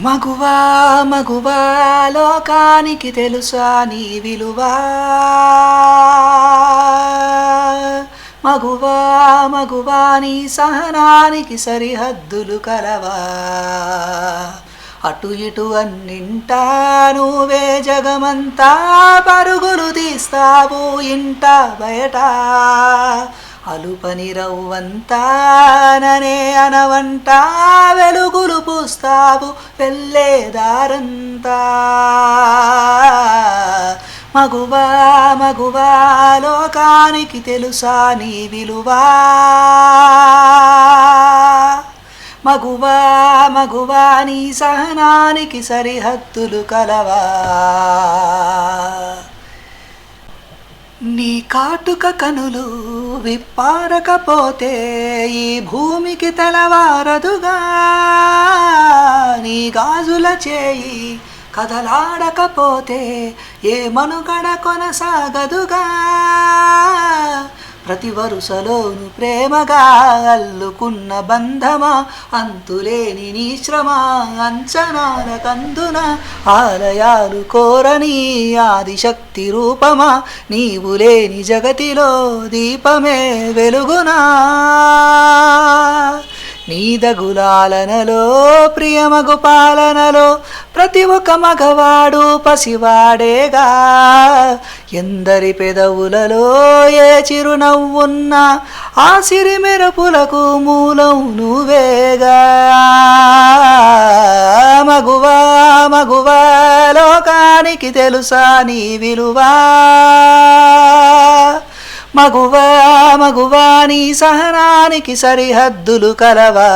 మగువా మగువా లోకానికి తెలుసా నీ విలువా? మగువా మగువా నీ సహనానికి సరిహద్దులు కలవా? అటు ఇటు అన్నింటా నువ్వే జగమంతా పరుగులు తీస్తావు ఇంట బయట అలుపని రవ్వంతా ననే వెలుగులు పూస్తావు వెళ్ళేదారంతా మగువా మగువా లోకానికి తెలుసా నీ విలువా? మగువా మగువా నీ సహనానికి సరిహద్దులు కలవా? నీ కాటుక కనులు విప్పారకపోతే ఈ భూమికి తెలవారదుగా. నీ గాజుల చేయి కదలాడకపోతే ఏ మనుగడ కొనసాగదుగా. ప్రతి వరుసలోను ప్రేమగా అల్లుకున్న బంధమా అంతులేని నీ శ్రమ అంచనాల కందున ఆలయాలు కోరని ఆదిశక్తి రూపమా నీవు లేని జగతిలో దీపమే వెలుగునా. నీదగులాలనలో ప్రియమగు పాలనలో ప్రతి ఒక్క మగవాడు పసివాడేగా. ఎందరి పెదవులలో ఏ చిరునవ్వున్నా ఆ సిరి మెరుపులకు మూలం నువ్వేగా. మగువా మగువా లోకానికి తెలుసా నీ విలువా. మగువా మగువా నీ సహనానికి సరిహద్దులు కలవా.